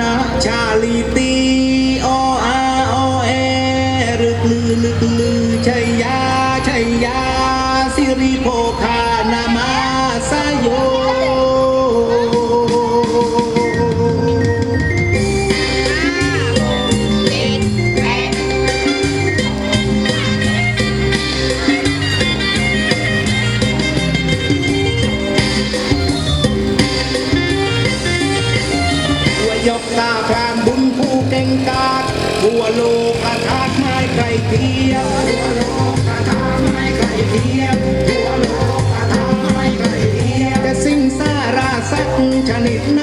นะชาลีตีออาอเอรึกลือลึกลือชัยยาชัยยาสิริโภคานามาสยโย หัวยกตาพรานบุญผู้เก่งกาจบัวโลกอาทาไม้ไกลเทียบบัวโลกอาทาไม้ไกลเทียบบัวโลกอาทาไม้ไกลเทียบแต่สิ่งสาราสักชนิดไหน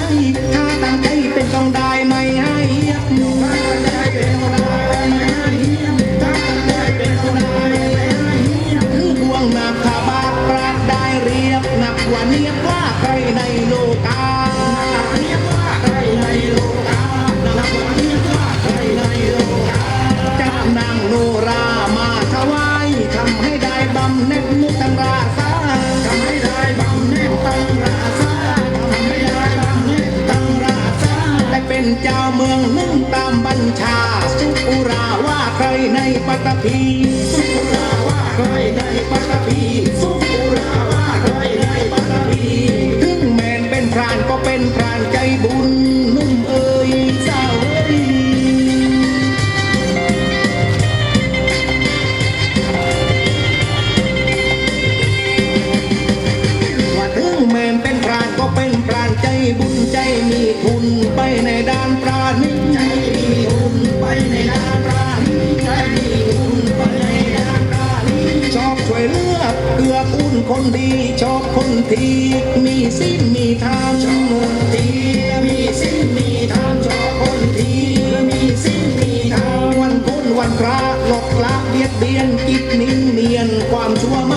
ถ้าตั้งใจเป็นต้องได้ไม่ให้เหียบถ้าตั้งใจเป็นต้องได้ไม่ให้เหียบถ้าตั้งใจเป็นต้องได้ไม่ให้เหียบถึงดวงนาคาบาทปราดได้เรียบนับว่าเนียบว่าใครในโลกาานใจบุญใจมีทุนไปในด้าน คนดีชอบคนที่มีสิ้นมีธรรมชอบคนที่มีสิ้นมีทางชอบคนที่มีสิ้นมีทางวันพุธวันพระหลอกละเบียดเบียนกิ๊กนิ่งเนียนความชั่วมา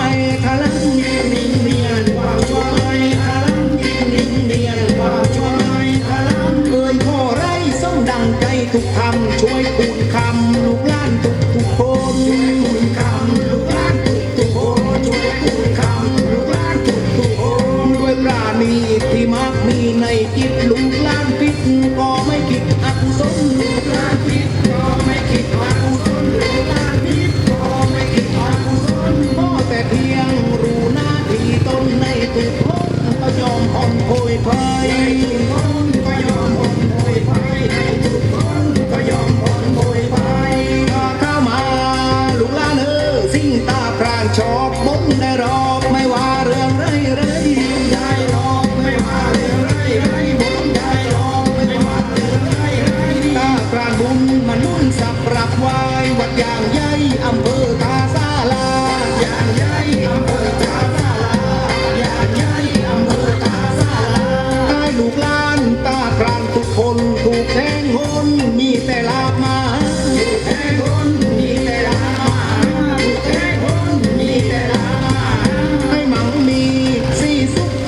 มีในจิตลูกล้านพิษก็ไม่คิดอักสมลลูกล้านพิษ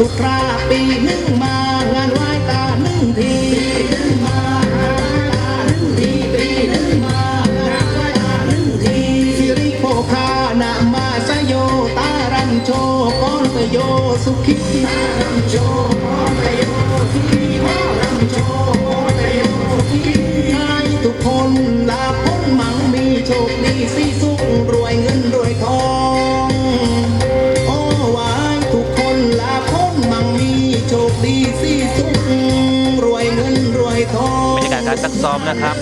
สุขทุกคราปีหนึ่งมางานไหว้ตาหนึ่งทีหนึ่งมางานไหว้ตาหนึ่งทีปีหนึ่งมางานไหว้ตาหนึ่งทีสิริโภคานามาสยโยตารันโชก้อนไปโยสุขิตารันโช กาศการซักซ้อมนะครับ